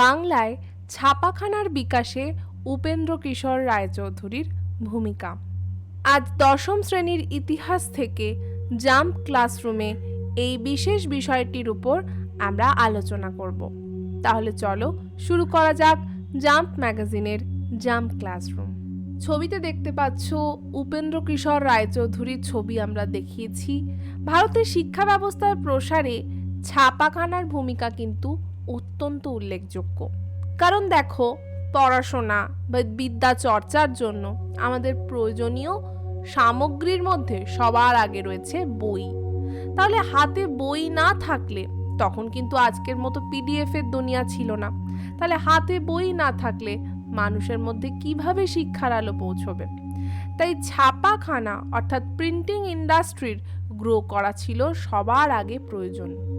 বাংলায় ছাপাখানার বিকাশে উপেন্দ্র কিশোর রায়চৌধুরীর ভূমিকা। আজ দশম শ্রেণির ইতিহাস থেকে জাম্প ক্লাসরুমে এই বিশেষ বিষয়টির উপর আমরা আলোচনা করব। তাহলে চলো শুরু করা যাক জাম্প ম্যাগাজিনের জাম্প ক্লাসরুম। ছবিতে দেখতে পাচ্ছ উপেন্দ্র কিশোর রায়চৌধুরীর ছবি আমরা দেখিয়েছি। ভারতের শিক্ষা ব্যবস্থার প্রসারে ছাপাখানার ভূমিকা কিন্তু অত্যন্ত উল্লেখযোগ্য। কারণ দেখো, পড়াশোনা বা বিদ্যা চর্চার জন্য আমাদের প্রয়োজনীয় সামগ্রীর মধ্যে সবার আগে রয়েছে বই। তাহলে হাতে বই না থাকলে তখন কিন্তু আজকের মতো পিডিএফ এর দুনিয়া ছিল না। তাহলে হাতে বই না থাকলে মানুষের মধ্যে কীভাবে শিক্ষার আলো পৌঁছবে? তাই ছাপাখানা অর্থাৎ প্রিন্টিং ইন্ডাস্ট্রির গ্রো করা ছিল সবার আগে প্রয়োজন।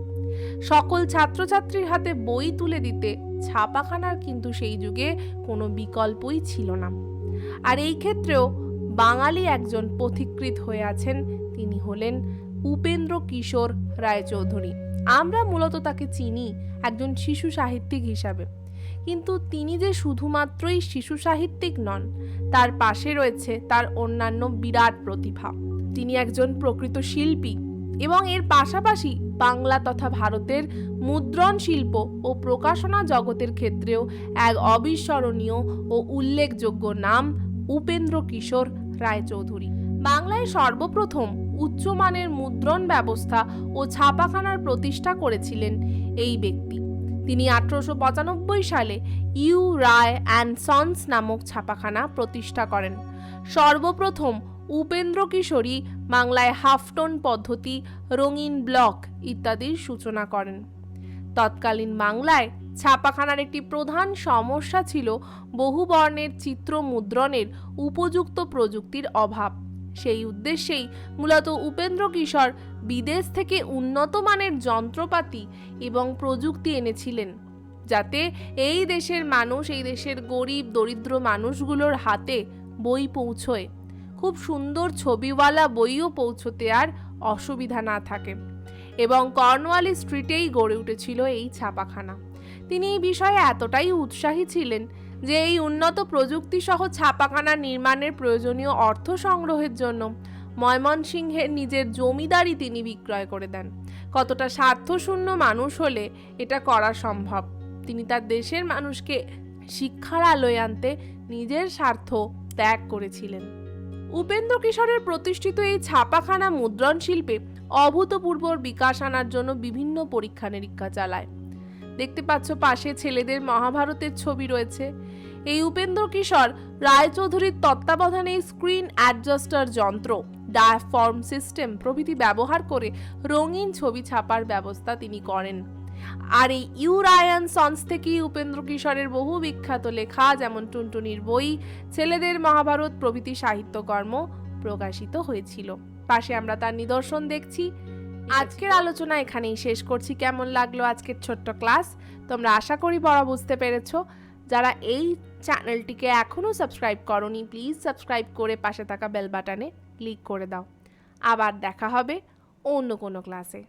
সকল ছাত্রছাত্রীর হাতে বই তুলে দিতে ছাপাখানার কিন্তু সেই যুগে কোনো বিকল্পই ছিল না। আর এই ক্ষেত্রেও বাঙালি একজন পথিকৃত হয়ে আছেন, তিনি হলেন উপেন্দ্র কিশোর রায়চৌধুরী। আমরা মূলত তাকে চিনি একজন শিশু সাহিত্যিক হিসাবে। কিন্তু তিনি যে শুধুমাত্রই শিশু সাহিত্যিক নন, তার পাশে রয়েছে তার অন্যান্য বিরাট প্রতিভা। তিনি একজন প্রকৃত শিল্পী এবং এর পাশাপাশি বাংলা তথা ভারতের মুদ্রণ শিল্প ও প্রকাশনা জগতের ক্ষেত্রেও এক অবিস্মরণীয় ও উল্লেখযোগ্য নাম উপেন্দ্র কিশোর রায়চৌধুরী। বাংলায় সর্বপ্রথম উচ্চমানের মুদ্রণ ব্যবস্থা ও ছাপাখানার প্রতিষ্ঠা করেছিলেন এই ব্যক্তি। তিনি আঠারোশো পঁচানব্বই সালে ইউ রায় অ্যান্ড সন্স নামক ছাপাখানা প্রতিষ্ঠা করেন। সর্বপ্রথম উপেন্দ্র কিশোরী বাংলায় হাফটন পদ্ধতি, রঙিন ব্লক ইত্যাদির সূচনা করেন। তৎকালীন বাংলায় ছাপাখানার একটি প্রধান সমস্যা ছিল বহু বর্ণের চিত্র মুদ্রণের উপযুক্ত প্রযুক্তির অভাব। সেই উদ্দেশ্যেই মূলত উপেন্দ্র কিশোর বিদেশ থেকে উন্নত মানের যন্ত্রপাতি এবং প্রযুক্তি এনেছিলেন, যাতে এই দেশের মানুষ, এই দেশের গরিব, দরিদ্র মানুষগুলোর হাতে বই পৌঁছয়। খুব সুন্দর ছবিওয়ালা বইও পৌঁছতে আর অসুবিধা না থাকে। এবং কর্নওয়ালি স্ট্রিটেই গড়ে উঠেছিল এই ছাপাখানা। তিনি এই বিষয়ে এতটাই উৎসাহী ছিলেন যে এই উন্নত প্রযুক্তি সহ ছাপাখানা নির্মাণের প্রয়োজনীয় অর্থ সংগ্রহের জন্য ময়মনসিংহের নিজের জমিদারি তিনি বিক্রয় করে দেন। কতটা স্বার্থশূন্য মানুষ হলে এটা করা সম্ভব? তিনি তার দেশের মানুষকে শিক্ষার আলোয় আনতে নিজের স্বার্থ ত্যাগ করেছিলেন। উপেন্দ্র কিশোরের প্রতিষ্ঠিত এই ছাপাখানা মুদ্রণ শিল্পে অভূতপূর্ব বিকাশ আনার জন্য বিভিন্ন পরীক্ষা নিরীক্ষা চালায়। দেখতে পাচ্ছ পাশে ছেলেদের মহাভারতের ছবি রয়েছে। এই উপেন্দ্র কিশোর রায়চৌধুরীর তত্ত্বাবধানে স্ক্রিন অ্যাডজাস্টার যন্ত্র, ডায়াফর্ম সিস্টেম প্রভৃতি ব্যবহার করে রঙিন ছবি ছাপার ব্যবস্থা তিনি করেন। আর এই ইউরায়ান সন্স থেকেই উপেন্দ্র কিশোরের বহু বিখ্যাত লেখা যেমন টুনটুনির বই ছেলেদের মহাভারত প্রভৃতি সাহিত্যকর্ম প্রকাশিত হয়েছিল। পাশে আমরা তার নিদর্শন দেখছি। আজকের আলোচনা এখানেই শেষ করছি। কেমন লাগল আজকের ছোট্ট ক্লাস? তোমরা আশা করি পড়া বুঝতে পেরেছ। যারা এই চ্যানেলটিকে এখনও সাবস্ক্রাইব করনি প্লিজ সাবস্ক্রাইব করে পাশে থাকা বেল বাটনে ক্লিক করে দাও। আবার দেখা হবে অন্য কোনো ক্লাসে।